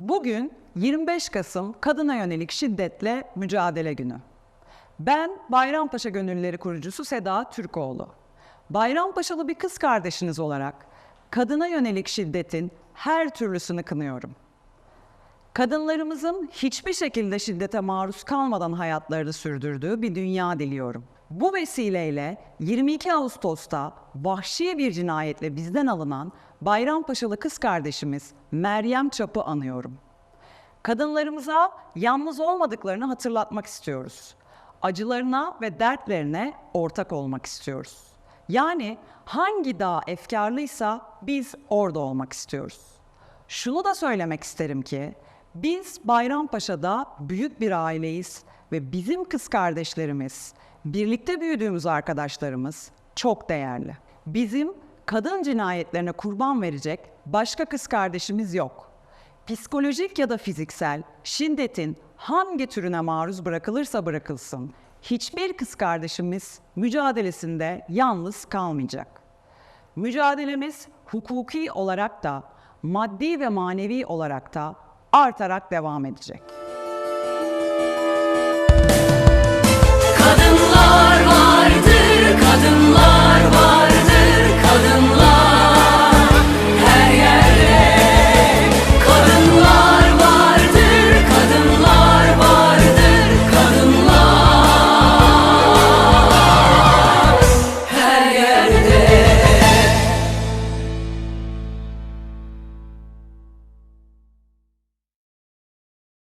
Bugün 25 Kasım Kadına Yönelik Şiddetle Mücadele Günü. Ben Bayrampaşa Gönüllüleri kurucusu Seda Türkoğlu. Bayrampaşalı bir kız kardeşiniz olarak kadına yönelik şiddetin her türlüsünü kınıyorum. Kadınlarımızın hiçbir şekilde şiddete maruz kalmadan hayatlarını sürdürdüğü bir dünya diliyorum. Bu vesileyle 22 Ağustos'ta vahşi bir cinayetle bizden alınan Bayrampaşalı kız kardeşimiz Meryem Çap'ı anıyorum. Kadınlarımıza yalnız olmadıklarını hatırlatmak istiyoruz. Acılarına ve dertlerine ortak olmak istiyoruz. Yani hangi dağ efkarlıysa biz orada olmak istiyoruz. Şunu da söylemek isterim ki biz Bayrampaşa'da büyük bir aileyiz ve bizim kız kardeşlerimiz, birlikte büyüdüğümüz arkadaşlarımız çok değerli. Bizim kadın cinayetlerine kurban verecek başka kız kardeşimiz yok. Psikolojik ya da fiziksel şiddetin hangi türüne maruz bırakılırsa bırakılsın, hiçbir kız kardeşimiz mücadelesinde yalnız kalmayacak. Mücadelemiz hukuki olarak da, maddi ve manevi olarak da artarak devam edecek. you